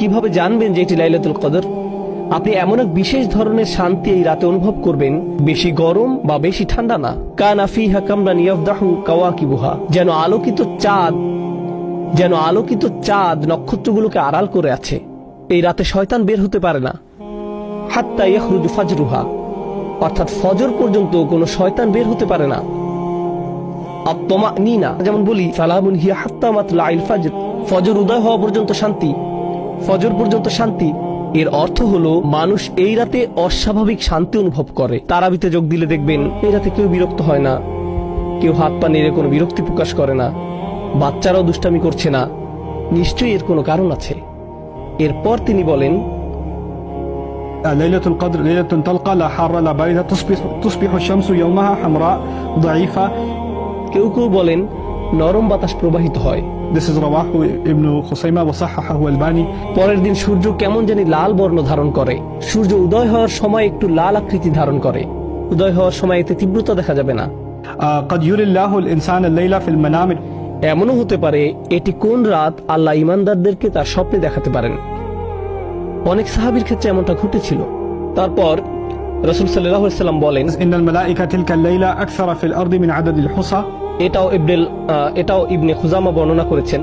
কীভাবে জানবেন যে এটি লাইলাতুল কদর? আপনি এমন এক বিশেষ ধরনের শান্তি এই রাতে অনুভব করবেন, বেশি গরম বা বেশি ঠান্ডা না। কানা ফিহা কামরান ইয়াফদাহু যেন আলোকিত চাঁদ, যেন আলোকিত চাঁদ নক্ষত্রগুলোকে আড়াল করে আছে। এই রাতে শয়তান বের হতে পারে না। হাত্তা ইয়াখরুজু ফাজরুহা। অর্থাৎ ফজর পর্যন্ত কোনো শয়তান বের হতে পারে না। আত্মমা নিনা যেমন বলি, সালামুন হিয়া হাত্তা মাতলা ফাজর। ফজর উদয় হওয়া পর্যন্ত শান্তি। ফজর পর্যন্ত শান্তি এর অর্থ হলো মানুষ এই রাতে অস্বাভাবিক শান্তি অনুভব করে তারাবিতে যোগ দিলে দেখবেন এই রাতে কেউ বিরক্ত হয় না কেউ হাত পা নেড়ে কোনো বিরক্তি প্রকাশ করে না বাচ্চারাও দুষ্টামি করছে না নিশ্চয়ই এর কোনো কারণ আছে এরপর তিনি বলেন ليلة القدر ليلة تلقى لا حار لا باردة تصبح تصبح الشمس يومها حمراء ضعيفة কেউ কেউ বলেন নরম বাতাস প্রবাহিত হয়। পরের দিন সূর্য কেমন জানি লাল বর্ণ ধারণ করে। সূর্য উদয় হওয়ার সময় একটু লাল আকৃতি ধারণ করে। উদয় হওয়ার সময় এতে তীব্রতা দেখা যাবে না। এমনও হতে পারে এটি কোন রাত আল্লাহ ইমানদারদেরকে তার স্বপ্নে দেখাতে পারেন। অনেক সাহাবির ক্ষেত্রে এমনটা ঘটেছিল। তারপর রসুল সাল্লাম বলেন এটাও ইবনেল এটাও ইবনে খুজামা বর্ণনা করেছেন।